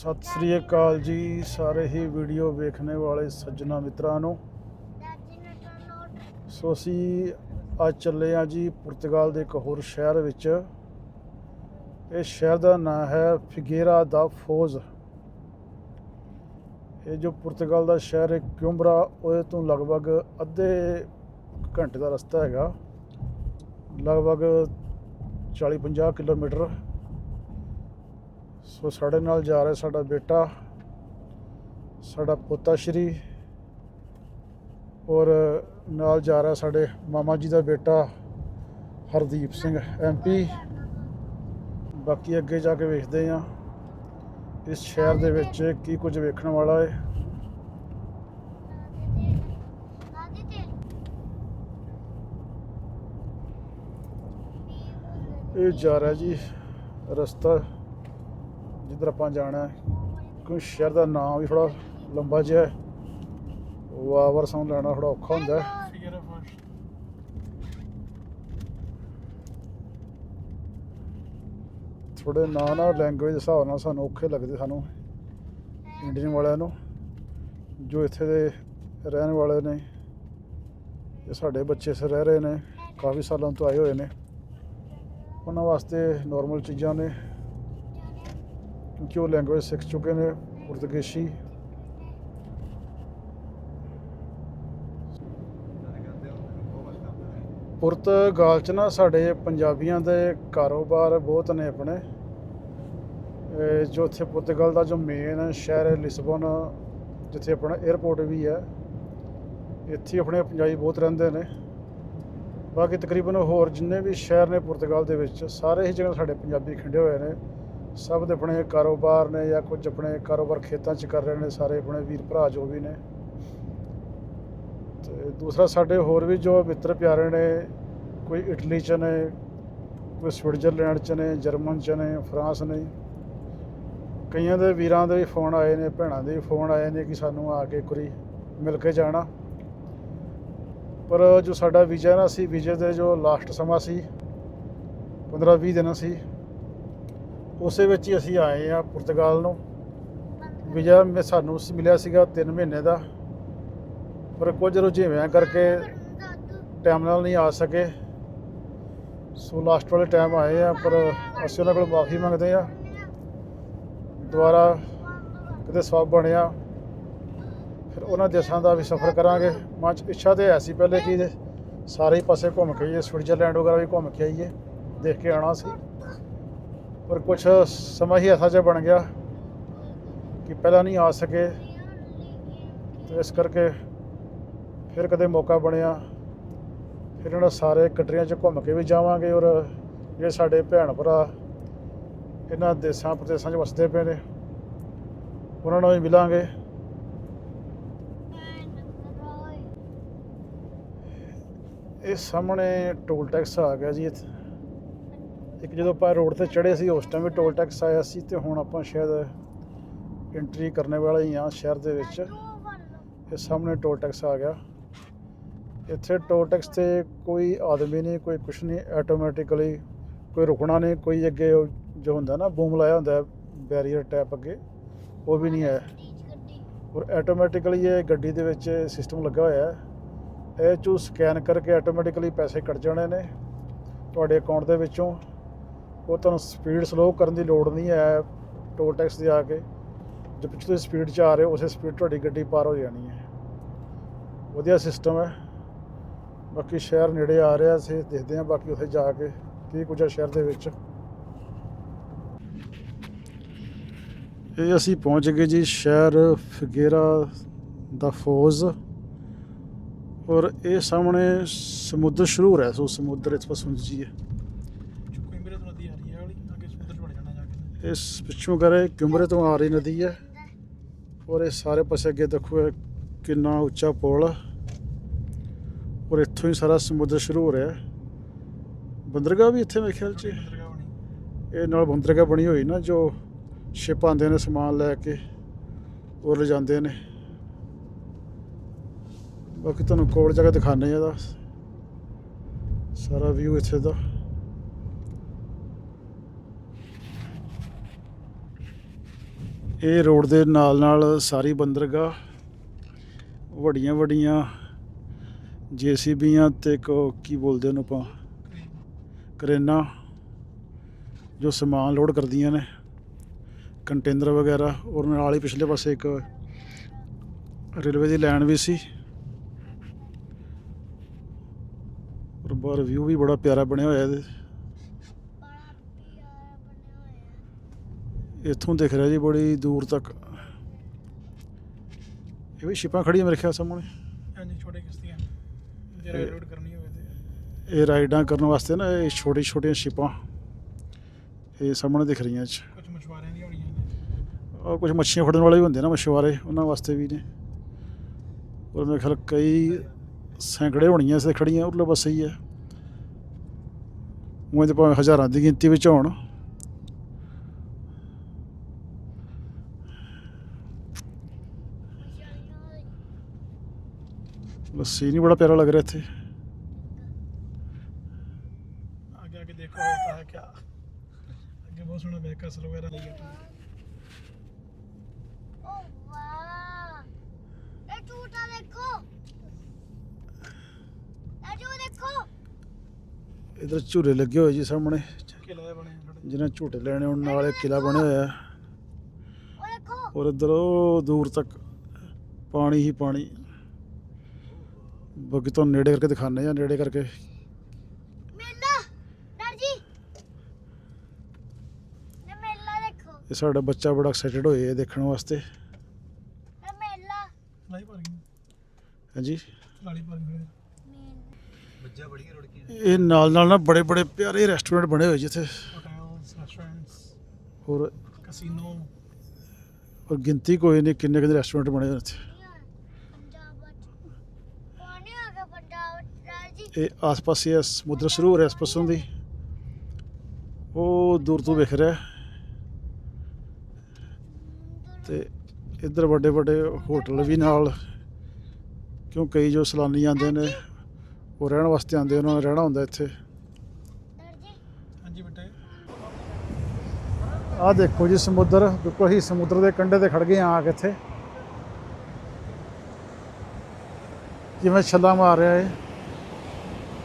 ਸਤਿ ਸ੍ਰੀ ਅਕਾਲ ਜੀ, ਸਾਰੇ ਹੀ ਵੀਡੀਓ ਵੇਖਣੇ ਵਾਲੇ ਸੱਜਣਾ ਮਿੱਤਰਾਂ ਨੂੰ। ਸੋ ਅਸੀਂ ਅੱਜ ਚੱਲੇ ਆ ਜੀ ਪੁਰਤਗਾਲ ਦੇ ਇੱਕ ਹੋਰ ਸ਼ਹਿਰ ਵਿੱਚ। ਇਹ ਸ਼ਹਿਰ ਦਾ ਨਾਮ ਹੈ ਫਿਗੇਰਾ ਦਾ ਫੋਜ਼। ਇਹ ਜੋ ਪੁਰਤਗਾਲ ਦਾ ਸ਼ਹਿਰ ਹੈ ਕਿਉਂਬਰਾ ਉਹਦੇ ਤੋਂ ਲਗਭਗ ਅੱਧੇ ਘੰਟੇ ਦਾ ਰਸਤਾ ਹੈਗਾ। ਲਗਭਗ 40-50 ਕਿਲੋਮੀਟਰ ਸੋ ਸਾਡੇ ਨਾਲ ਜਾ ਰਿਹਾ ਸਾਡਾ ਬੇਟਾ, ਸਾਡਾ ਪੋਤਾ ਸ਼੍ਰੀ, ਔਰ ਨਾਲ ਜਾ ਰਿਹਾ ਸਾਡੇ ਮਾਮਾ ਜੀ ਦਾ ਬੇਟਾ ਹਰਦੀਪ ਸਿੰਘ ਐਮਪੀ ਬਾਕੀ ਅੱਗੇ ਜਾ ਕੇ ਵੇਖਦੇ ਹਾਂ ਇਸ ਸ਼ਹਿਰ ਦੇ ਵਿੱਚ ਕੀ ਕੁਝ ਵੇਖਣ ਵਾਲਾ ਹੈ। ਇਹ ਜਾ ਰਿਹਾ ਜੀ ਰਸਤਾ ਜਿੱਧਰ ਆਪਾਂ ਜਾਣਾ ਹੈ ਕੋਈ ਸ਼ਹਿਰ ਦਾ ਨਾਮ ਵੀ ਥੋੜਾ ਲੰਬਾ ਜਿਹਾ ਹੈ। ਵਾਵਰ ਸੌਂ ਲੈਣਾ ਥੋੜਾ ਔਖਾ ਹੁੰਦਾ ਹੈ। ਥੋੜੇ ਨਾਂ ਨਾ ਲੈਂਗੁਏਜ ਦੇ ਹਿਸਾਬ ਨਾਲ ਸਾਨੂੰ ਔਖੇ ਲੱਗਦੇ ਸਾਨੂੰ ਇੰਡੀਅਨ ਵਾਲਿਆਂ ਨੂੰ ਜੋ ਇੱਥੇ ਦੇ ਰਹਿਣ ਵਾਲੇ ਨੇ ਇਹ ਸਾਡੇ ਬੱਚੇ ਸੇ ਰਹਿ ਰਹੇ ਨੇ ਕਾਫੀ ਸਾਲਾਂ ਤੋਂ ਆਏ ਹੋਏ ਨੇ। ਉਹਨਾਂ ਵਾਸਤੇ ਨਾਰਮਲ ਚੀਜ਼ਾਂ ਨੇ। ਕਿਉਂਕਿ ਉਹ ਲੈਂਗੁਏਜ ਸਿੱਖ ਚੁੱਕੇ ਨੇ ਪੁਰਤਗਾਲੀ ਪੁਰਤਗਾਲ ਚ ਨਾ ਸਾਡੇ ਪੰਜਾਬੀਆਂ ਦੇ ਕਾਰੋਬਾਰ ਬਹੁਤ ਨੇ ਆਪਣੇ। ਜੋ ਇੱਥੇ ਪੁਰਤਗਾਲ ਦਾ ਜੋ ਮੇਨ ਸ਼ਹਿਰ ਹੈ ਲਿਸਬਨ, ਜਿੱਥੇ ਆਪਣਾ 에ਅਰਪੋਰਟ ਵੀ ਹੈ, ਇੱਥੇ ਆਪਣੇ ਪੰਜਾਬੀ ਬਹੁਤ ਰਹਿੰਦੇ ਨੇ। ਬਾਕੀ ਤਕਰੀਬਨ ਹੋਰ ਜਿੰਨੇ ਵੀ ਸ਼ਹਿਰ ਨੇ ਪੁਰਤਗਾਲ ਦੇ ਵਿੱਚ, ਸਾਰੇ ਹੀ ਜਗ੍ਹਾ ਸਾਡੇ ਪੰਜਾਬੀ ਖਿੰਡੇ ਹੋਏ ਨੇ। ਸਭ ਦੇ ਆਪਣੇ ਕਾਰੋਬਾਰ ਨੇ ਜਾਂ ਕੁਝ ਆਪਣੇ ਕਾਰੋਬਾਰ ਖੇਤਾਂ 'ਚ ਕਰ ਰਹੇ ਨੇ, ਸਾਰੇ ਆਪਣੇ ਵੀਰ ਭਰਾ ਜੋ ਵੀ ਨੇ। ਤੇ ਦੂਸਰਾ, ਸਾਡੇ ਹੋਰ ਵੀ ਜੋ ਮਿੱਤਰ ਪਿਆਰੇ ਨੇ, ਕੋਈ ਇਟਲੀ 'ਚ ਨੇ, ਕੋਈ ਸਵਿਟਜ਼ਰਲੈਂਡ 'ਚ ਨੇ, ਜਰਮਨ 'ਚ ਨੇ, ਫਰਾਂਸ ਨੇ, ਕਈਆਂ ਦੇ ਵੀਰਾਂ ਦੇ ਵੀ ਫੋਨ ਆਏ ਨੇ, ਭੈਣਾਂ ਦੇ ਵੀ ਫੋਨ ਆਏ ਨੇ ਕਿ ਸਾਨੂੰ ਆ ਕੇ ਕੁਰੀ ਮਿਲ ਕੇ ਜਾਣਾ। ਪਰ ਜੋ ਸਾਡਾ ਵੀਜ਼ਾ ਨਾ ਸੀ, ਵੀਜ਼ੇ ਦੇ ਜੋ ਲਾਸਟ ਸਮਾਂ ਸੀ 15-20 ਦਿਨ ਸੀ ਉਸੇ ਵਿੱਚ ਹੀ ਅਸੀਂ ਆਏ ਆ ਪੁਰਤਗਾਲ ਨੂੰ। ਵੀਜ਼ਾ ਮੈਂ ਸਾਨੂੰ ਮਿਲਿਆ ਸੀਗਾ 3 ਮਹੀਨੇ ਦਾ। ਪਰ ਕੁਝ ਰੁਝੇਵਿਆਂ ਕਰਕੇ ਟਾਈਮ ਨਾਲ ਨਹੀਂ ਆ ਸਕੇ। ਸੋ ਲਾਸਟ ਵਾਲੇ ਟਾਈਮ ਆਏ ਆ, ਪਰ ਅਸੀਂ ਉਹਨਾਂ ਕੋਲ ਮਾਫੀ ਮੰਗਦੇ ਆ। ਦੁਬਾਰਾ ਕਿਤੇ ਸਵਾਬ ਬਣਿਆ, ਫਿਰ ਉਹਨਾਂ ਦੇਸ਼ਾਂ ਦਾ ਵੀ ਸਫ਼ਰ ਕਰਾਂਗੇ। ਮਨ 'ਚ ਇੱਛਾ ਤੇ ਹੈ ਸੀ ਪਹਿਲੇ ਕਿ ਸਾਰੇ ਪਾਸੇ ਘੁੰਮ ਕੇ ਆਈਏ, ਸਵਿਟਜ਼ਰਲੈਂਡ ਵਗੈਰਾ ਵੀ ਘੁੰਮ ਕੇ ਆਈਏ, ਦੇਖ ਕੇ ਆਉਣਾ ਸੀ। ਪਰ ਕੁਝ ਸਮਾਂ ਹੀ ਐਸਾ ਜਿਹਾ ਬਣ ਗਿਆ ਕਿ ਪਹਿਲਾਂ ਨਹੀਂ ਆ ਸਕੇ ਤੇ ਇਸ ਕਰਕੇ ਫਿਰ ਕਦੇ ਮੌਕਾ ਬਣਿਆ। ਫਿਰ ਇਹਨਾਂ ਸਾਰੇ ਕੰਟਰੀਆਂ 'ਚ ਘੁੰਮ ਕੇ ਵੀ ਜਾਵਾਂਗੇ ਔਰ ਜਿਹੜੇ ਸਾਡੇ ਭੈਣ ਭਰਾ ਇਹਨਾਂ ਦੇਸ਼ਾਂ ਪ੍ਰਦੇਸ਼ਾਂ 'ਚ ਵਸਦੇ ਪਏ ਨੇ, ਉਹਨਾਂ ਨਾਲ ਵੀ ਮਿਲਾਂਗੇ। ਇਹ ਸਾਹਮਣੇ ਟੋਲ ਟੈਕਸ ਆ ਗਿਆ ਜੀ ਇੱਥੇ। ਇੱਕ ਜਦੋਂ ਆਪਾਂ ਰੋਡ ਤੇ ਚੜ੍ਹੇ ਸੀ, ਉਸ ਟਾਈਮ ਵੀ ਟੋਲ ਟੈਕਸ ਆਇਆ ਸੀ ਤੇ ਹੁਣ ਆਪਾਂ ਸ਼ਾਇਦ ਐਂਟਰੀ ਕਰਨ ਵਾਲੇ ਹੀ ਆ ਸ਼ਹਿਰ ਦੇ ਵਿੱਚ। ਇਹ ਸਾਹਮਣੇ ਟੋਲ ਟੈਕਸ ਆ ਗਿਆ। ਇੱਥੇ ਟੋਲ ਟੈਕਸ ਤੇ ਕੋਈ ਆਦਮੀ ਨਹੀਂ, ਕੋਈ ਕੁਛ ਨਹੀਂ ਆਟੋਮੈਟਿਕਲੀ ਕੋਈ ਰੁਕਣਾ ਨਹੀਂ, ਕੋਈ ਅੱਗੇ ਉਹ ਜੋ ਹੁੰਦਾ ਨਾ, ਬੂਮ ਲਾਇਆ ਹੁੰਦਾ ਬੈਰੀਅਰ ਟੈਪ ਅੱਗੇ, ਉਹ ਵੀ ਨਹੀਂ ਹੈ ਔਰ ਆਟੋਮੈਟਿਕਲੀ ਇਹ ਗੱਡੀ ਦੇ ਵਿੱਚ ਸਿਸਟਮ ਲੱਗਾ ਹੋਇਆ ਹੈ। ਇਹ ਚੋਂ ਸਕੈਨ ਕਰਕੇ ਆਟੋਮੈਟਿਕਲੀ ਪੈਸੇ ਕੱਟ ਜਾਣੇ ਨੇ ਤੁਹਾਡੇ ਅਕਾਊਂਟ ਦੇ ਵਿੱਚੋਂ। ਉਹ ਤੁਹਾਨੂੰ ਸਪੀਡ ਸਲੋ ਕਰਨ ਦੀ ਲੋੜ ਨਹੀਂ ਹੈ ਟੋਲ ਟੈਕਸ ਦੇ ਆ ਕੇ। ਜੇ ਪਿੱਛੇ ਤੁਸੀਂ ਸਪੀਡ 'ਚ ਆ ਰਹੇ ਹੋ, ਉਸੇ ਸਪੀਡ ਤੁਹਾਡੀ ਗੱਡੀ ਪਾਰ ਹੋ ਜਾਣੀ ਹੈ। ਵਧੀਆ ਸਿਸਟਮ ਹੈ। ਬਾਕੀ ਸ਼ਹਿਰ ਨੇੜੇ ਆ ਰਿਹਾ, ਅਸੀਂ ਦੇਖਦੇ ਹਾਂ ਬਾਕੀ ਉੱਥੇ ਜਾ ਕੇ ਕੀ ਕੁਝ ਹੈ ਸ਼ਹਿਰ ਦੇ ਵਿੱਚ। ਇਹ ਅਸੀਂ ਪਹੁੰਚ ਗਏ ਜੀ ਸ਼ਹਿਰ ਫਗੇਰਾ ਦਾ ਫੌਜ। ਔਰ ਇਹ ਸਾਹਮਣੇ ਸਮੁੰਦਰ ਸ਼ੁਰੂ ਹੋ ਰਿਹਾ, ਸੋ ਸਮੁੰਦਰ ਇਸ ਪਾਸੋਂ ਜੀ ਹੈ ਕੁਇੰਬਰੇ ਤੋਂ ਨਦੀ ਆ ਰਹੀ ਹੈ ਵਾਲੀ ਅੱਗੇ ਸਮੁੰਦਰ ਚ ਵੜ ਜਾਣਾ ਜਾ ਕੇ ਇਸ ਪਿੱਛੋਂ ਕਰੇ ਕਿਮਰੇ ਤੋਂ ਆ ਰਹੀ ਨਦੀ ਹੈ ਔਰ ਇਹ ਸਾਰੇ ਪਾਸੇ ਅੱਗੇ ਦੇਖੋ ਕਿੰਨਾ ਉੱਚਾ ਪੁਲ ਆ। ਔਰ ਇੱਥੋਂ ਹੀ ਸਾਰਾ ਸਮੁੰਦਰ ਸ਼ੁਰੂ ਹੋ ਰਿਹਾ ਬੰਦਰਗਾਹ ਵੀ ਇੱਥੇ ਮੇਰੇ ਖਿਆਲ 'ਚ ਇਹ ਨਾਲ ਬੰਦਰਗਾਹ ਬਣੀ ਹੋਈ ਨਾ ਜੋ ਸ਼ਿਪ ਆਉਂਦੇ ਨੇ ਸਮਾਨ ਲੈ ਕੇ ਉਹ ਲਿਜਾਂਦੇ ਨੇ। ਬਾਕੀ ਤੁਹਾਨੂੰ ਕੋਲ ਜਾ ਕੇ ਦਿਖਾਣੇ ਆ ਇਹਦਾ। ਸਾਰਾ ਵਿਊ ਇੱਥੇ ਦਾ। ਇਹ ਰੋਡ ਦੇ ਨਾਲ ਨਾਲ ਸਾਰੀ ਬੰਦਰਗਾਹ, ਵੱਡੀਆਂ ਵੱਡੀਆਂ ਜੀਸੀਬੀਆਂ ਤੇ ਕੋ ਕੀ ਬੋਲਦੇ ਉਹਨੂੰ ਆਪਾਂ? ਕਰੇਨਾ, ਜੋ ਸਮਾਨ ਲੋਡ ਕਰਦੀਆਂ ਨੇ, ਕੰਟੇਨਰ ਵਗੈਰਾ, ਔਰ ਨਾਲ ਹੀ ਪਿਛਲੇ ਪਾਸੇ ਇੱਕ ਰੇਲਵੇ ਦੀ ਲਾਈਨ ਵੀ ਸੀ। ਔਰ ਬਾਹਰ ਵਿਊ ਵੀ ਬੜਾ ਪਿਆਰਾ ਬਣਿਆ ਹੋਇਆ ਇਹਦੇ ਬੜਾ ਪਿਆਰਾ ਬਣਿਆ ਹੋਇਆ ਇੱਥੋਂ ਦਿਖ ਰਿਹਾ ਜੀ ਬੜੀ ਦੂਰ ਤੱਕ। ਇਹ ਵੀ ਸ਼ਿਪਾਂ ਖੜੀਆਂ ਮੇਰੇ ਖਿਆਲ ਸਾਹਮਣੇ। ਹਾਂਜੀ ਛੋਟੇ ਕਿਸ਼ਤੀਆਂ। ਜੇ ਰਾਈਡ ਰੂਡ ਕਰਨੀ ਹੋਵੇ ਤੇ। ਇਹ ਰਾਈਡਾਂ ਕਰਨ ਵਾਸਤੇ ਨਾ ਇਹ ਛੋਟੀ ਛੋਟੀਆਂ ਸ਼ਿਪਾਂ। ਇਹ ਸਾਹਮਣੇ ਦਿਖ ਰਹੀਆਂ ਚ ਕੁਝ ਮਛੁਆਰਿਆਂ ਦੀਆਂ ਹੋਣੀਆਂ ਨੇ। ਔਰ ਕੁਝ ਮੱਛੀਆਂ ਫੜਨ ਵਾਲੇ ਵੀ ਹੁੰਦੇ ਨਾ ਮਛੁਆਰੇ ਉਹਨਾਂ ਵਾਸਤੇ ਵੀ ਨੇ। ਔਰ ਮੇਰੇ ਖਿਆਲ ਕਈ ਸੈਂਕੜੇ ਹੋਣੀਆਂ ਸੇ ਖੜੀਆਂ ਉਰਲੇ ਪਾਸੇ ਹੀ ਹੈ। ਉਹ ਤੇ ਭਾਵੇਂ ਹਜ਼ਾਰਾਂ ਦੀ ਗਿਣਤੀ ਵਿੱਚ ਹੋਣ। ਲੱਸੀ ਨਹੀਂ ਬੜਾ ਪਿਆਰਾ ਲੱਗ ਰਿਹਾ ਇੱਥੇ आगे आगे देखो होता है क्या आगे बहुत सोना बैकस वगैरह नहीं है ਓ ਵਾਹ ਇਹ ਝੂਟਾ ਦੇਖੋ ਇਹ ਝੂਟਾ ਦੇਖੋ ਇਧਰ ਝੂਲੇ ਲੱਗੇ ਹੋਏ ਜੀ ਸਾਹਮਣੇ किले बने हैं थोड़े ਜਿਹਨਾਂ ਝੂਟੇ ਲੈਣੇ ਉਹਨਾਂ ਨਾਲ ਇੱਕ ਕਿਲਾ ਬਣਿਆ ਹੋਇਆ ਹੈ। ਉਹ ਦੇਖੋ ਔਰ ਇੱਧਰ ਉਹ ਦੂਰ ਤੱਕ ਪਾਣੀ ਹੀ ਪਾਣੀ ਬੱਗੀ ਤੋਂ ਨੇੜੇ ਕਰਕੇ ਦਿਖਾਣੇ ਆ ਨੇੜੇ ਕਰਕੇ। ਮੇਲਾ ਡਰ ਜੀ। ਇਹ ਮੇਲਾ ਦੇਖੋ। ਇਹ ਸਾਡਾ ਬੱਚਾ ਬੜਾ ਐਕਸਾਈਟਡ ਹੋਇਆ ਇਹ ਦੇਖਣ ਵਾਸਤੇ। ਇਹ ਮੇਲਾ। ਲਾਈ ਪਾਰਕਿੰਗ ਹਾਂਜੀ। ਲਾਲੀ ਪਾਰਕਿੰਗ ਬੱਜਾ ਬੜੀਆਂ ਰੁੜਕੀਆਂ ਇਹ ਨਾਲ ਨਾਲ ਨਾ ਬੜੇ ਬੜੇ ਪਿਆਰੇ ਰੈਸਟੋਰੈਂਟ ਬਣੇ ਹੋਏ ਜਿੱਥੇ। ਹੋਟਲਸ ਹੋਰ ਕਸੀਨੋ ਔਰ ਗਿਣਤੀ ਕੋਈ ਨਹੀਂ ਕਿੰਨੇ ਕਿੰਨੇ ਰੈਸਟੋਰੈਂਟ ਬਣੇ ਹੋਏ ਇੱਥੇ। ਇਹ ਆਸ-ਪਾਸ ਇਹ ਸਮੁੰਦਰ ਸਰੂਰ ਹੈ ਇਸ ਪਾਸੋਂ ਦੀ। ਉਹ ਦੂਰ ਤੋਂ ਵਿਖ ਰਿਹਾ। ਤੇ ਇੱਧਰ ਵੱਡੇ ਵੱਡੇ ਹੋਟਲ ਵੀ ਨਾਲ ਕਿਉਂ ਕਈ ਜੋ ਸਲਾਨੀ ਆਉਂਦੇ ਨੇ ਉਹ ਰਹਿਣ ਵਾਸਤੇ ਆਉਂਦੇ ਉਹਨਾਂ ਨੇ ਰਹਿਣਾ ਹੁੰਦਾ ਇੱਥੇ। ਹਾਂਜੀ ਆ ਦੇਖੋ ਜੀ ਸਮੁੰਦਰ ਬਿਲਕੁਲ ਹੀ ਸਮੁੰਦਰ ਦੇ ਕੰਢੇ ਤੇ ਖੜ ਗਏ ਆ ਕੇ ਇੱਥੇ। ਜਿਵੇਂ ਛੱਲਾ ਮਾਰ ਰਿਹਾ ਏ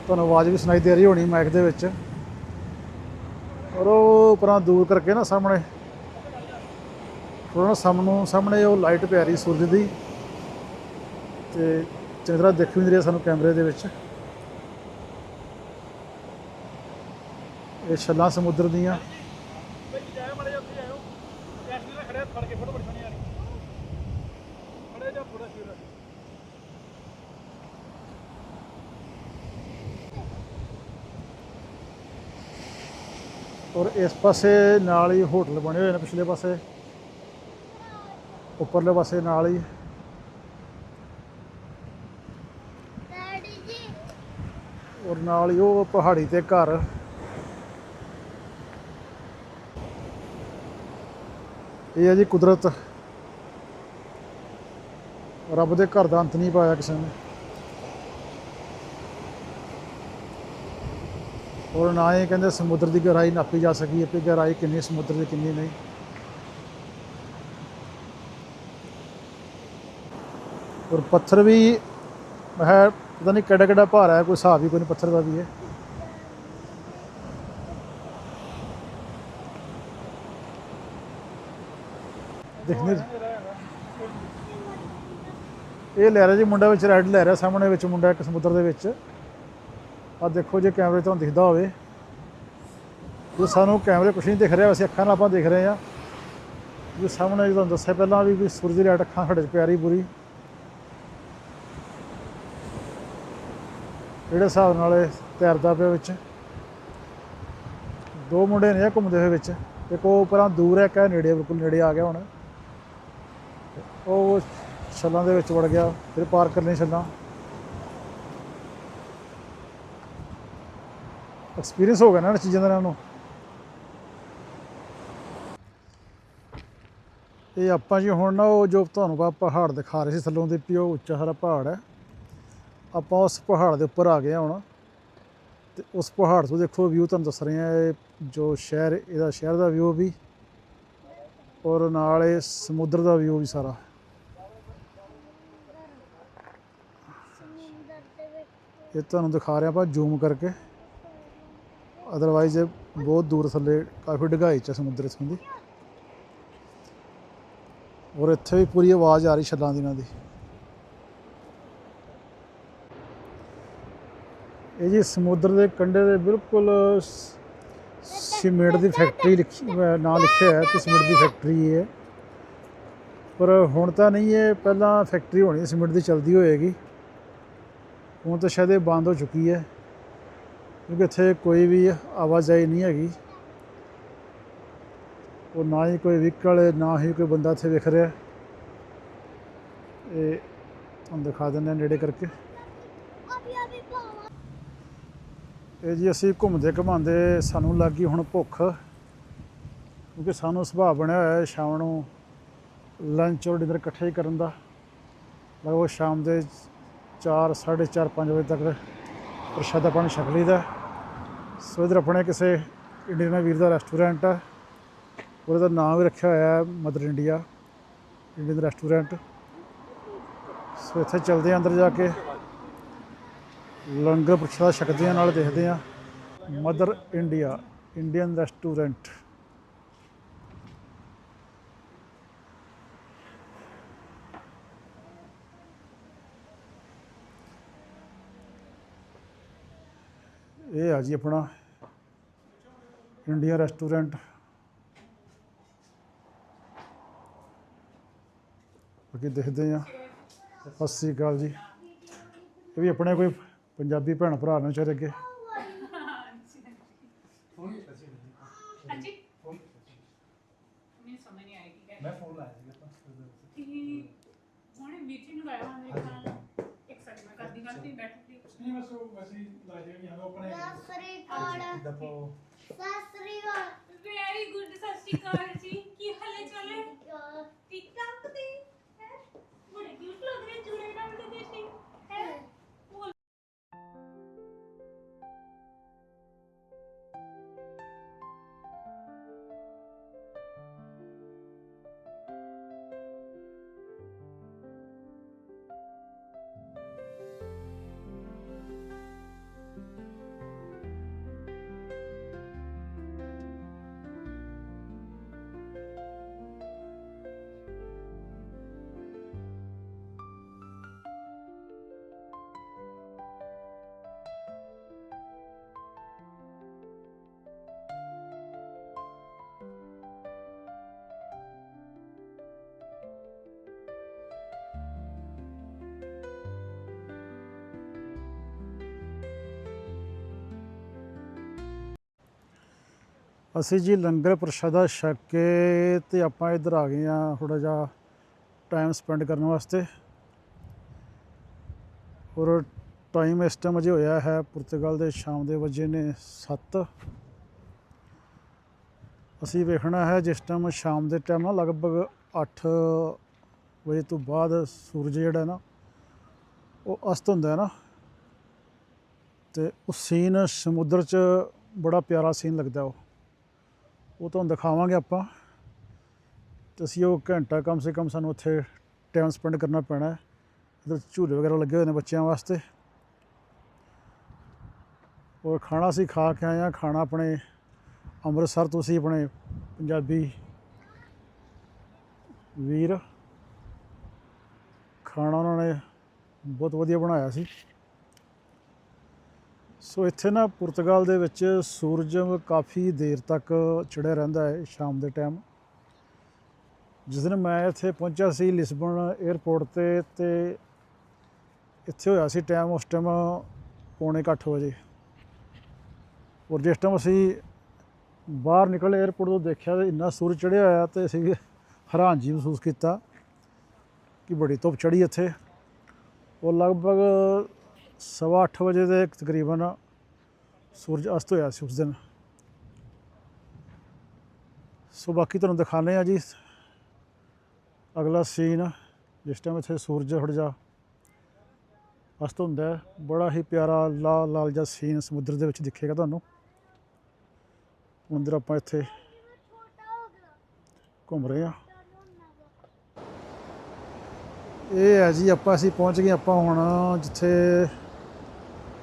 ਤੁਹਾਨੂੰ ਆਵਾਜ਼ ਵੀ ਸੁਣਾਈ ਦੇ ਰਹੀ ਹੋਣੀ ਮਾਈਕ ਦੇ ਵਿੱਚ। ਔਰ ਉਹ ਉਪਰਾਂ ਦੂਰ ਕਰਕੇ ਨਾ ਸਾਹਮਣੇ। ਥੋੜਾ ਸਾਹਮਣੋਂ ਸਾਹਮਣੇ ਉਹ ਲਾਈਟ ਪੈ ਰਹੀ ਸੂਰਜ ਦੀ। ਤੇ ਚੰਗੀ ਤਰ੍ਹਾਂ ਵੀ ਨਹੀਂ ਰਿਹਾ ਸਾਨੂੰ ਕੈਮਰੇ ਦੇ ਵਿੱਚ। ਇਹ ਛੱਲਾਂ ਸਮੁੰਦਰ ਦੀਆਂ। ਔਰ ਇਸ ਪਾਸੇ ਨਾਲ ਹੀ ਹੋਟਲ ਬਣੇ ਹੋਏ ਨੇ ਪਿਛਲੇ ਪਾਸੇ। ਉੱਪਰਲੇ ਪਾਸੇ ਨਾਲ ਹੀ। ਔਰ ਨਾਲ ਹੀ ਉਹ ਪਹਾੜੀ ਤੇ ਘਰ। ਇਹ ਹੈ ਜੀ ਕੁਦਰਤ। ਰੱਬ ਦੇ ਘਰ ਦਾ ਅੰਤ ਨਹੀਂ ਪਾਇਆ ਕਿਸੇ ਨੇ। ਔਰ ਨਾ ਇਹ ਕਹਿੰਦੇ ਸਮੁੰਦਰ ਦੀ ਗਹਿਰਾਈ ਨਾਪੀ ਜਾ ਸਕੀ ਹੈ ਕਿ ਗਹਿਰਾਈ ਕਿੰਨੀ, ਸਮੁੰਦਰ ਦੀ ਕਿੰਨੀ ਨਹੀਂ। ਔਰ ਪੱਥਰ ਵੀ ਹੈ, ਪਤਾ ਨਹੀਂ ਕਿਹੜਾ ਕਿਹੜਾ ਭਾਰ ਹੈ, ਕੋਈ ਹਿਸਾਬ ਹੀ ਕੋਈ ਨਹੀਂ, ਪੱਥਰ ਦਾ ਵੀ ਹੈ ਦੇਖਨੇ ਇਹ ਲੈ ਰਿਹਾ ਜੀ, ਮੁੰਡਾ ਵਿੱਚ ਰੈੱਡ ਲੈ ਰਿਹਾ, ਸਾਹਮਣੇ ਵਿੱਚ ਮੁੰਡਾ ਇੱਕ ਸਮੁੰਦਰ ਦੇ ਵਿੱਚ। ਆ ਦੇਖੋ ਜੇ ਕੈਮਰੇ ਤੋਂ ਦਿਖਦਾ ਹੋਵੇ। ਜੋ ਸਾਨੂੰ ਕੈਮਰੇ ਕੁਛ ਨਹੀਂ ਦਿਖ ਰਿਹਾ, ਅਸੀਂ ਅੱਖਾਂ ਨਾਲ ਆਪਾਂ ਦੇਖ ਰਹੇ ਆ ਜੋ ਸਾਹਮਣੇ ਤੁਹਾਨੂੰ ਦੱਸਿਆ ਪਹਿਲਾਂ ਵੀ ਵੀ ਸੂਰਜ ਦੀ ਲਾਈਟ ਅੱਖਾਂ ਸਾਡੇ 'ਚ ਪਿਆਰੀ ਪੂਰੀ। ਜਿਹੜੇ ਹਿਸਾਬ ਨਾਲ ਇਹ ਤੈਰਦਾ ਪਿਆ ਵਿੱਚ। ਦੋ ਮੁੰਡੇ ਨੇ ਘੁੰਮਦੇ ਹੋਏ ਵਿੱਚ। ਇੱਕ ਉਹ ਪਰਾਂ ਦੂਰ ਹੈ ਕਾ ਨੇੜੇ, ਬਿਲਕੁਲ ਨੇੜੇ ਆ ਗਿਆ ਹੁਣ। ਉਹ ਛੱਲਾਂ ਦੇ ਵਿੱਚ ਵੜ ਗਿਆ, ਫਿਰ ਪਾਰ ਕਰਨੀ ਛੱਲਾਂ। ਐਕਸਪੀਰੀਅੰਸ ਹੋ ਗਿਆ ਨਾ ਇਹਨਾਂ ਚੀਜ਼ਾਂ ਦਾ ਇਹਨਾਂ ਨੂੰ। ਇਹ ਆਪਾਂ ਜੀ ਹੁਣ ਨਾ ਉਹ ਜੋ ਤੁਹਾਨੂੰ ਆਪਾਂ ਪਹਾੜ ਦਿਖਾ ਰਹੇ ਸੀ ਥੱਲੋਂ ਦੇ ਵੀ ਉਹ ਉੱਚਾ ਸਾਰਾ ਪਹਾੜ ਹੈ। ਆਪਾਂ ਉਸ ਪਹਾੜ ਦੇ ਉੱਪਰ ਆ ਗਏ ਹੁਣ। ਤੇ ਉਸ ਪਹਾੜ ਤੋਂ ਦੇਖੋ ਵਿਊ ਤੁਹਾਨੂੰ ਦੱਸ ਰਹੇ ਆ ਇਹ ਜੋ ਸ਼ਹਿਰ, ਇਹਦਾ ਸ਼ਹਿਰ ਦਾ ਵਿਊ ਵੀ ਔਰ ਨਾਲ ਇਹ ਸਮੁੰਦਰ ਦਾ ਵਿਊ ਵੀ ਸਾਰਾ। ਇਹ ਤੁਹਾਨੂੰ ਦਿਖਾ ਰਿਹਾ ਆਪਾਂ ਜ਼ੂਮ ਕਰਕੇ। ਅਦਰਵਾਈਜ਼ ਬਹੁਤ ਦੂਰ ਥੱਲੇ ਕਾਫੀ ਡੂੰਘਾਈ ਚ ਸਮੁੰਦਰ ਇਥੋਂ ਦੀ ਔਰ ਇੱਥੇ ਵੀ ਪੂਰੀ ਆਵਾਜ਼ ਆ ਰਹੀ ਛੱਲਾਂ ਦੀ ਇਹਨਾਂ ਦੀ। ਇਹ ਜੀ ਸਮੁੰਦਰ ਦੇ ਕੰਢੇ ਦੇ ਬਿਲਕੁਲ ਸ- ਸੀਮੈਂਟ ਦੀ ਫੈਕਟਰੀ ਲਿਖੀ ਨਾਂ ਲਿਖਿਆ ਹੈ ਕਿ ਸੀਮੈਂਟ ਦੀ ਫੈਕਟਰੀ ਹੈ ਪਰ ਹੁਣ ਤਾਂ ਨਹੀਂ ਇਹ ਪਹਿਲਾਂ ਫੈਕਟਰੀ ਹੋਣੀ ਹੈ, ਸੀਮੈਂਟ ਦੀ ਚਲਦੀ ਹੋਏਗੀ। ਹੁਣ ਤਾਂ ਸ਼ਾਇਦ ਇਹ ਬੰਦ ਹੋ ਚੁੱਕੀ ਹੈ। ਕਿਉਂਕਿ ਇੱਥੇ ਕੋਈ ਵੀ ਆਵਾਜਾਈ ਨਹੀਂ ਹੈਗੀ। ਉਹ ਨਾ ਹੀ ਕੋਈ ਵਹੀਕਲ ਨਾ ਹੀ ਕੋਈ ਬੰਦਾ ਇੱਥੇ ਵਿਖ ਰਿਹਾ। ਇਹ ਤੁਹਾਨੂੰ ਦਿਖਾ ਦਿੰਦੇ ਹਾਂ ਨੇੜੇ ਕਰਕੇ। ਇਹ ਜੀ ਅਸੀਂ ਘੁੰਮਦੇ ਘੁਮਾਉਂਦੇ ਸਾਨੂੰ ਲੱਗ ਗਈ ਹੁਣ ਭੁੱਖ। ਕਿਉਂਕਿ ਸਾਨੂੰ ਸੁਭਾਅ ਬਣਿਆ ਹੋਇਆ ਹੈ ਸ਼ਾਮ ਨੂੰ ਲੰਚ ਔਰ ਡਿਨਰ ਇਕੱਠੇ ਹੀ ਕਰਨ ਦਾ। ਲਗਭਗ ਸ਼ਾਮ ਦੇ 4 4:30 5 ਵਜੇ ਤੱਕ ਪ੍ਰਸ਼ਾਦਾ ਪਾਣੀ ਛਕ ਲਈਦਾ। ਸੋ ਇਧਰ ਆਪਣੇ ਕਿਸੇ ਇੰਡੀਅਨ ਵੀਰ ਦਾ ਰੈਸਟੋਰੈਂਟ ਹੈ ਉਹਦਾ ਨਾਮ ਵੀ ਰੱਖਿਆ ਹੋਇਆ ਹੈ mother India Indian restaurant so ਇੱਥੇ ਚਲਦੇ ਹਾਂ ਅੰਦਰ ਜਾ ਕੇ। ਲੰਗਰ ਪ੍ਰਸ਼ਾਦਾ ਛਕਦੇ ਹਾਂ, ਨਾਲ ਦੇਖਦੇ ਹਾਂ। ਮਦਰ ਇੰਡੀਆ ਇੰਡੀਅਨ ਰੈਸਟੋਰੈਂਟ ਇਹ ਆ ਜੀ ਆਪਣਾ ਇੰਡੀਆ ਰੈਸਟੋਰੈਂਟ। ਬਾਕੀ ਦੇਖਦੇ ਹਾਂ। ਸਤਿ ਸ੍ਰੀ ਅਕਾਲ ਜੀ। ਇਹ ਵੀ ਆਪਣੇ ਕੋਈ ਪੰਜਾਬੀ ਭੈਣ ਭਰਾ ਨੇ ਵਿਚਾਰੇ ਅੱਗੇ। ਹਾਂਜੀ ਮੈਨੂੰ ਸਮਝ ਨਹੀਂ ਆਏਗੀ ਕਿ ਮੈਂ ਫੋਨ ਲਾਇਆ ਸੀ ਆਪਾਂ ਹੁਣੇ ਮੀਟਿੰਗ ਮੇਰੇ ਖਿਆਲ ਇੱਕ ਸੈਕਿੰਡ ਮੈਂ ਕਰਦੀ ਗੱਲ ਤੇ ਬੈਠ ਨਹੀਂ ਬਸ ਉਹ ਵੈਸੇ ਹੀ ਲਾ ਦਿਆ ਕਿ ਹਲੋ ਆਪਣੇ ਸਸਰੀ ਕਾਲ ਦਪੋ ਸਸਰੀ ਕਾਲ ਵੈਰੀ ਗੁੱਡ ਸਤਿ ਸ਼੍ਰੀ ਅਕਾਲ ਜੀ। ਕੀ ਹਾਲੇ ਚਾਲੇ? ਠੀਕ ਠਾਕ ਅਸੀਂ ਜੀ ਲੰਗਰ ਪ੍ਰਸ਼ਾਦਾ ਛਕ ਕੇ ਤੇ ਆਪਾਂ ਇੱਧਰ ਆ ਗਏ ਆ ਥੋੜਾ ਜਿਹਾ ਟਾਈਮ ਸਪੈਂਡ ਕਰਨ ਵਾਸਤੇ। ਔਰ ਟਾਈਮ ਇਸ ਟਾਈਮ ਅਜੇ ਹੋਇਆ ਹੈ ਪੁਰਤਗਾਲ ਦੇ ਸ਼ਾਮ ਦੇ ਵਜੇ ਨੇ 7 ਅਸੀਂ ਵੇਖਣਾ ਹੈ ਜਿਸ ਟਾਈਮ ਸ਼ਾਮ ਦੇ ਟਾਈਮ ਨਾ ਲਗਭਗ 8 ਵਜੇ ਤੋਂ ਬਾਅਦ ਸੂਰਜ ਜਿਹੜਾ ਨਾ ਉਹ ਅਸਤ ਹੁੰਦਾ ਹੈ ਨਾ। ਤੇ ਉਹ ਸੀਨ ਸਮੁੰਦਰ 'ਚ ਬੜਾ ਪਿਆਰਾ ਸੀਨ ਲੱਗਦਾ ਉਹ। ਉਹ ਤੁਹਾਨੂੰ ਦਿਖਾਵਾਂਗੇ ਆਪਾਂ। ਤੇ ਅਸੀਂ ਉਹ ਘੰਟਾ ਕਮ ਸੇ ਕਮ ਸਾਨੂੰ ਉੱਥੇ ਟਾਈਮ ਸਪੈਂਡ ਕਰਨਾ ਪੈਣਾ ਹੈ। ਇੱਧਰ ਝੂਲੇ ਵਗੈਰਾ ਲੱਗੇ ਹੋਏ ਨੇ ਬੱਚਿਆਂ ਵਾਸਤੇ। ਔਰ ਖਾਣਾ ਅਸੀਂ ਖਾ ਕੇ ਆਏ ਹਾਂ। ਖਾਣਾ ਆਪਣੇ ਅੰਮ੍ਰਿਤਸਰ ਤੋਂ ਅਸੀਂ ਆਪਣੇ ਪੰਜਾਬੀ ਵੀਰ। ਖਾਣਾ ਉਹਨਾਂ ਨੇ ਬਹੁਤ ਵਧੀਆ ਬਣਾਇਆ ਸੀ। ਸੋ ਇੱਥੇ ਨਾ ਪੁਰਤਗਾਲ ਦੇ ਵਿੱਚ ਸੂਰਜ ਕਾਫੀ ਦੇਰ ਤੱਕ ਚੜ੍ਹਿਆ ਰਹਿੰਦਾ ਹੈ ਸ਼ਾਮ ਦੇ ਟਾਈਮ ਜਿਸ ਦਿਨ ਮੈਂ ਇੱਥੇ ਪਹੁੰਚਿਆ ਸੀ ਲਿਸਬਨ 에ਅਰਪੋਰਟ ਤੇ ਤੇ ਇੱਥੇ ਹੋਇਆ ਸੀ ਟਾਈਮ ਉਸ ਟਾਈਮ ਪੌਣੇ ਕੁ ਅੱਠ ਵਜੇ। ਔਰ ਜਿਸ ਟਾਈਮ ਅਸੀਂ ਬਾਹਰ ਨਿਕਲੇ 에ਅਰਪੋਰਟ ਤੋਂ ਦੇਖਿਆ ਤੇ ਇੰਨਾ ਸੂਰਜ ਚੜ੍ਹਿਆ ਹੋਇਆ ਤੇ ਅਸੀਂ ਹੈਰਾਨ ਜੀ ਮਹਿਸੂਸ ਕੀਤਾ ਕਿ ਬੜੀ ਧੁੱਪ ਚੜ੍ਹੀ ਇੱਥੇ। ਉਹ ਲਗਭਗ ਸਵਾ ਅੱਠ ਵਜੇ ਦੇ ਤਕਰੀਬਨ ਸੂਰਜ ਅਸਤ ਹੋਇਆ ਸੀ ਉਸ ਦਿਨ। ਸੋ ਬਾਕੀ ਤੁਹਾਨੂੰ ਦਿਖਾਣੇ ਆ ਜੀ। ਅਗਲਾ ਸੀਨ ਜਿਸ ਟਾਈਮ ਇੱਥੇ ਸੂਰਜ ਥੋੜ੍ਹਾ ਜਾ ਅਸਤ ਹੁੰਦਾ ਬੜਾ ਹੀ ਪਿਆਰਾ ਲਾਲ ਲਾਲ ਜਿਹਾ ਸੀਨ ਸਮੁੰਦਰ ਦੇ ਵਿੱਚ ਦਿਖੇਗਾ ਤੁਹਾਨੂੰ। ਅੰਦਰ ਆਪਾਂ ਇੱਥੇ ਘੁੰਮ ਰਹੇ ਆ ਇਹ ਹੈ ਜੀ, ਆਪਾਂ ਅਸੀਂ ਪਹੁੰਚ ਗਏ ਆਪਾਂ ਹੁਣ ਜਿੱਥੇ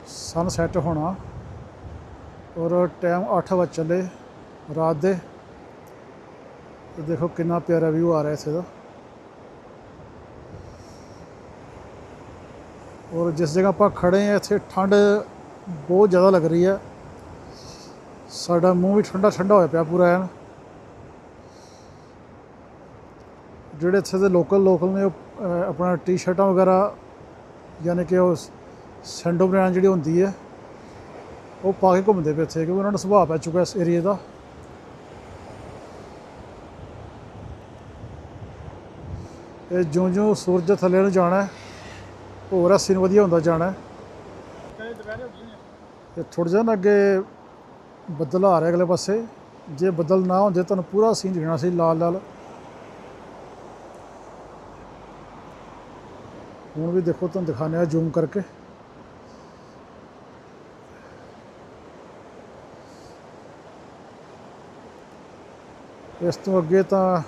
ਸਨਸੈਟ ਹੋਣਾ ਔਰ ਟਾਈਮ 8 ਵਜੇ ਚੱਲੇ ਰਾਤ ਦੇ। ਤੇ ਦੇਖੋ ਕਿੰਨਾ ਪਿਆਰਾ ਵਿਊ ਆ ਰਿਹਾ ਇੱਥੇ ਦਾ। ਔਰ ਜਿਸ ਜਗ੍ਹਾ ਆਪਾਂ ਖੜੇ ਆ ਇੱਥੇ ਠੰਡ ਬਹੁਤ ਜ਼ਿਆਦਾ ਲੱਗ ਰਹੀ ਹੈ। ਸਾਡਾ ਮੂੰਹ ਵੀ ਠੰਡਾ ਠੰਡਾ ਹੋਇਆ ਪਿਆ ਪੂਰਾ ਐਨ। ਜਿਹੜੇ ਇੱਥੇ ਦੇ ਲੋਕਲ ਲੋਕਲ ਨੇ ਉਹ ਆਪਣਾ ਟੀ-ਸ਼ਰਟਾਂ ਵਗੈਰਾ, ਯਾਨੀ ਕਿ ਉਹ ਸੈਂਡੋ ਬ੍ਰਾਂਡ ਜਿਹੜੀ ਹੁੰਦੀ ਹੈ ਉਹ ਪਾ ਕੇ ਘੁੰਮਦੇ ਪਏ ਇੱਥੇ ਕਿਉਂਕਿ ਉਹਨਾਂ ਨੂੰ ਸੁਭਾਅ ਪੈ ਚੁੱਕਾ ਇਸ ਏਰੀਏ ਦਾ। ਇਹ ਜਿਉਂ ਜਿਉਂ ਸੂਰਜ ਥੱਲੇ ਨੂੰ ਜਾਣਾ ਹੈ, ਹੋਰ ਸੀਨ ਵਧੀਆ ਹੁੰਦਾ ਜਾਣਾ ਹੈ। ਕਦੇ ਤੇ ਥੋੜ੍ਹਾ ਜਿਹਾ ਨਾ ਅੱਗੇ ਬੱਦਲ ਆ ਰਿਹਾ ਅਗਲੇ ਪਾਸੇ ਜੇ ਬੱਦਲ ਨਾ ਹੁੰਦੇ ਤੁਹਾਨੂੰ ਪੂਰਾ ਸੀਨ ਦਿਖਣਾ ਸੀ ਲਾਲ ਲਾਲ ਹੁਣ ਵੀ ਦੇਖੋ ਤੁਹਾਨੂੰ ਦਿਖਾਉਂਦੇ ਆ ਜ਼ੂਮ ਕਰਕੇ। ਇਸ ਤੋਂ ਅੱਗੇ ਤਾਂ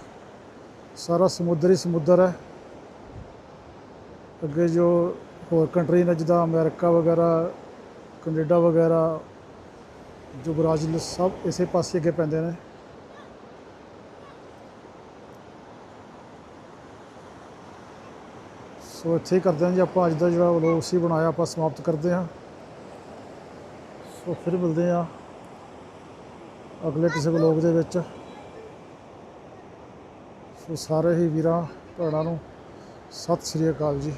ਸਾਰਾ ਸਮੁੰਦਰ ਹੀ ਸਮੁੰਦਰ ਹੈ। ਅੱਗੇ ਜੋ ਹੋਰ ਕੰਟਰੀ ਨੇ, ਜਿੱਦਾਂ ਅਮਰੀਕਾ ਵਗੈਰਾ, ਕੈਨੇਡਾ ਵਗੈਰਾ, ਜੋ ਬ੍ਰਾਜ਼ੀਲ, ਸਭ ਇਸੇ ਪਾਸੇ ਅੱਗੇ ਪੈਂਦੇ ਨੇ। ਸੋ ਇੱਥੇ ਹੀ ਕਰਦੇ ਹਾਂ ਜੀ ਆਪਾਂ ਅੱਜ ਦਾ ਜਿਹੜਾ ਵਲੋਗ ਸੀ, ਬਣਾਇਆ ਆਪਾਂ ਸਮਾਪਤ ਕਰਦੇ ਹਾਂ। ਸੋ ਫਿਰ ਮਿਲਦੇ ਹਾਂ ਅਗਲੇ ਕਿਸੇ ਵਲੋਗ ਦੇ ਵਿੱਚ। ਸੋ ਸਾਰੇ ਹੀ ਵੀਰਾਂ ਭੈਣਾਂ ਨੂੰ ਸਤਿ ਸ੍ਰੀ ਅਕਾਲ ਜੀ।